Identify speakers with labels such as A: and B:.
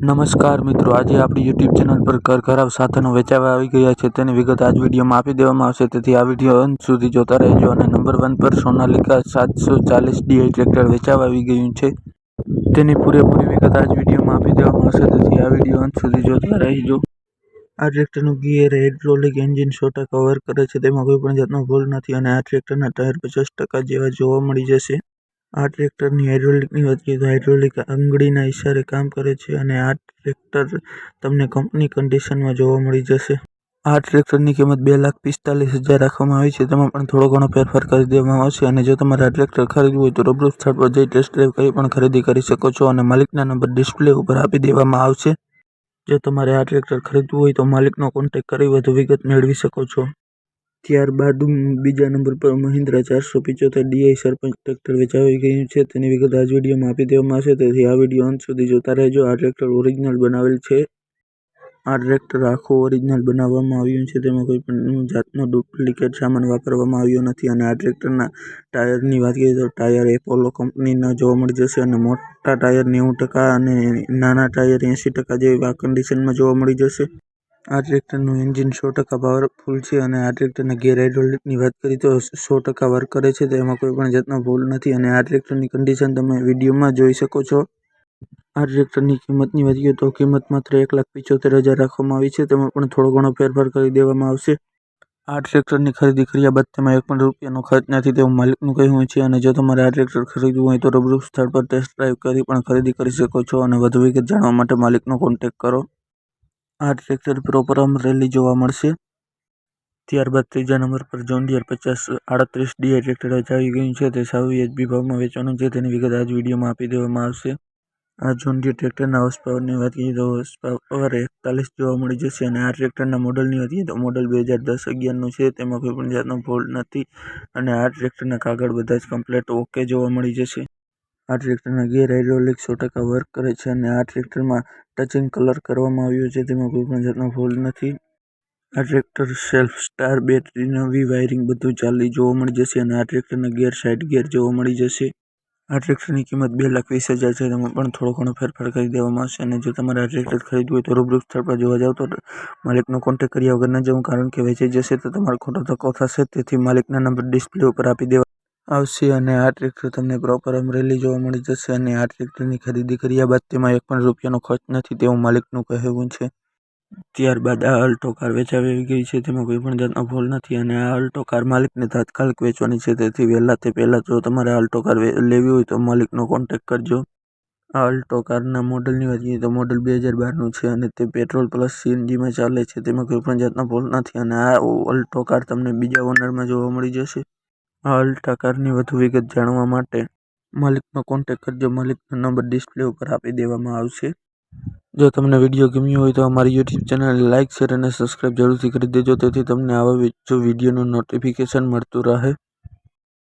A: નમસ્કાર મિત્રો, આજે આપણી યુટ્યુબ ચેનલ પર ઘર ખરાબ સાધનો વેચાવા આવી ગયા છે. તેની વિગત આજ વિડીયોમાં આપી દેવામાં આવશે. તેથી આ વીડિયો અંત સુધી જોતા રહેજો અને નંબર વન પર સોનાલિકા સાતસો ચાલીસ ડીઆઈ ટ્રેક્ટર વેચાવા આવી ગયું છે. તેની પૂરેપૂરી વિગત આજ વિડીયોમાં આપી દેવામાં આવશે. તેથી આ વીડિયો અંત સુધી જોતા રહેજો. આ ટ્રેક્ટરનું ગિયર હાઇડ્રોલિક એન્જિન સો ટકા વર્ક કરે છે. તેમાં કોઈ પણ જાતનો ભૂલ નથી અને આ ટ્રેક્ટરના ટાયર પચાસ ટકા જેવા જોવા મળી જશે. આ ટ્રેક્ટરની હાઇડ્રોલિકની વાત કરીએ તો હાઇડ્રોલિક આંગળીના ઇશારે કામ કરે છે અને આ ટ્રેક્ટર તમને કંપની કન્ડિશનમાં જોવા મળી જશે. આ ટ્રેક્ટરની કિંમત બે લાખ પિસ્તાલીસ હજાર રાખવામાં આવી છે. તેમાં પણ થોડો ઘણો ફેરફાર કરી દેવામાં આવશે અને જો તમારે આ ટ્રેક્ટર ખરીદવું હોય તો રૂબરૂ સ્થળ પર જઈ ટેસ્ટ ડ્રાઈવ કરી પણ ખરીદી કરી શકો છો અને માલિકના નંબર ડિસ્પ્લે ઉપર આપી દેવામાં આવશે. જો તમારે આ ટ્રેક્ટર ખરીદવું હોય તો માલિકનો કોન્ટેક્ટ કરી વધુ વિગત મેળવી શકો છો. ત્યારબાદ બીજા નંબર પર મહિન્દ્રા ચારસો પિચોતેર ડીઆઈ સરપંચ ટ્રેક્ટર વેચાઈ ગયું છે. તેની વિગત આ વિડીયોમાં આપી દેવામાં આવશે. તેથી આ વીડિયો અંત સુધી જોતા રહેજો. આ ટ્રેક્ટર ઓરિજિનલ બનાવેલ છે. આ ટ્રેક્ટર આખું ઓરિજિનલ બનાવવામાં આવ્યું છે. તેમાં કોઈ પણ જાતનો ડુપ્લિકેટ સામાન વાપરવામાં આવ્યો નથી અને આ ટ્રેક્ટરના ટાયરની વાત કરીએ તો ટાયર એપોલો કંપનીના જોવા મળી જશે અને મોટા ટાયર નેવું ટકા અને નાના ટાયર એંસી ટકા જેવા કન્ડિશનમાં જોવા મળી જશે. આ ટ્રેક્ટરનું એન્જિન સો ટકા પાવરફુલ છે અને આ ટ્રેક્ટરના ગેર હાઇડ્રોલિકની વાત કરીએ તો સો ટકા વર્ક કરે છે તેમાં કોઈ પણ જાતનો ભૂલ નથી અને આ ટ્રેક્ટરની કન્ડિશન તમે વિડીયોમાં જોઈ શકો છો. આ ટ્રેક્ટરની કિંમતની વાત કરીએ તો કિંમત માત્ર એક લાખ પિચોતેર હજાર રાખવામાં આવી છે, તેમાં પણ થોડો ઘણો ફેરફાર કરી દેવામાં આવશે. આ ટ્રેક્ટરની ખરીદી કર્યા બાદ તેમાં એક પણ રૂપિયાનો ખર્ચ નથી, તેવું માલિકનું કહેવું છે અને જો તમારે આ ટ્રેક્ટર ખરીદવું હોય તો રૂબરૂ સ્થળ પર ટેસ્ટ ડ્રાઈવ કરી પણ ખરીદી કરી શકો છો અને વધુ વિગત જાણવા માટે માલિકનો કોન્ટેક્ટ કરો. આ ટ્રેક્ટર પ્રોપર અમરેલી જોવા મળશે. ત્યારબાદ ત્રીજા નંબર પર જોન ડિયર પચાસ આડત્રીસ ડીએ ટ્રેક્ટર વેચાઈ ગયું છે. તે સાવ વ્યાજબી ભાવમાં વેચવાનું છે. તેની વિગત આજ વિડીયોમાં આપી દેવામાં આવશે. આ જોન ડિયર ટ્રેક્ટરના હોર્સ પાવરની વાત કરીએ તો હોર્સ પાવર એકતાલીસ જોવા મળી જશે અને આ ટ્રેક્ટરના મોડલની વાત કરીએ તો મોડલ બે હજાર દસ અગિયારનું છે. તેમાં કોઈ પણ જાતનો ફોલ્ટ નથી અને આ ટ્રેક્ટરના કાગળ બધા જ કમ્પ્લેટ ઓકે જોવા મળી જશે. આ ટ્રેક્ટરના ગેર હાઇડ્રોલિક સો ટકા વર્ક કરે છે અને આ ટ્રેક્ટરમાં ટચિંગ કલર કરવામાં આવ્યો છે. તેમાં કોઈ પણ જાતનો ફોલ્ટ નથી. આ ટ્રેક્ટર સેલ્ફ સ્ટાર બેટરી નવી વાયરિંગ બધું ચાલી જોવા મળી જશે અને આ ટ્રેક્ટરના ગેર સાઇડ ગેર જોવા મળી જશે. આ ટ્રેક્ટરની કિંમત બે લાખ વીસ હજાર છે. તેમાં પણ થોડો ઘણો ફેરફાર કરી દેવામાં આવશે અને જો તમારે આ ટ્રેક્ટર ખરીદવું હોય તો રૂબરૂ સ્થળ પર જોવા જાવ તો માલિકનો કોન્ટેક્ટ કર્યા વગર ન જવું કારણ કે વેચાઈ જશે તો તમારો ખોટો ધક્કો થશે. તેથી માલિકના નંબર ડિસ્પ્લે ઉપર આપી દેવા આવશે અને આ ટ્રેક્ટર તમને પ્રોપર અમરેલી જોવા મળી જશે અને આ ટ્રેક્ટરની ખરીદી કર્યા બાદ તેમાં એક પણ રૂપિયાનો ખર્ચ નથી તેવું માલિકનું કહેવું છે. ત્યારબાદ આ અલ્ટો કાર વેચાવી આવી ગઈ છે, તેમાં કોઈ પણ જાતનો ભૂલ નથી અને આ અલ્ટો કાર માલિકને તાત્કાલિક વેચવાની છે. તેથી વહેલા તે પહેલાં જો તમારે અલ્ટો કાર લેવી હોય તો માલિકનો કોન્ટેક કરજો. આ અલ્ટો કારના મોડલની વાત કરીએ તો મોડલ બે હજાર બારનું છે અને તે પેટ્રોલ પ્લસ સીએનજીમાં ચાલે છે. તેમાં કોઈ પણ જાતનો ભૂલ નથી અને આ અલ્ટો કાર તમને બીજા ઓનરમાં જોવા મળી જશે. અલ્ટા કારની વધુ વિગત જાણવા માટે માલિકનો કોન્ટેક કરજો. માલિકનો નંબર ડિસ્પ્લે ઉપર આપી દેવામાં આવશે. જો તમને વીડિયો ગમ્યો હોય તો અમારી યુટ્યુબ ચેનલ લાઇક શેર અને સબસ્ક્રાઈબ જરૂરથી કરી દેજો. તેથી તમને આવા જો વિડીયોનું નોટિફિકેશન મળતું રહે.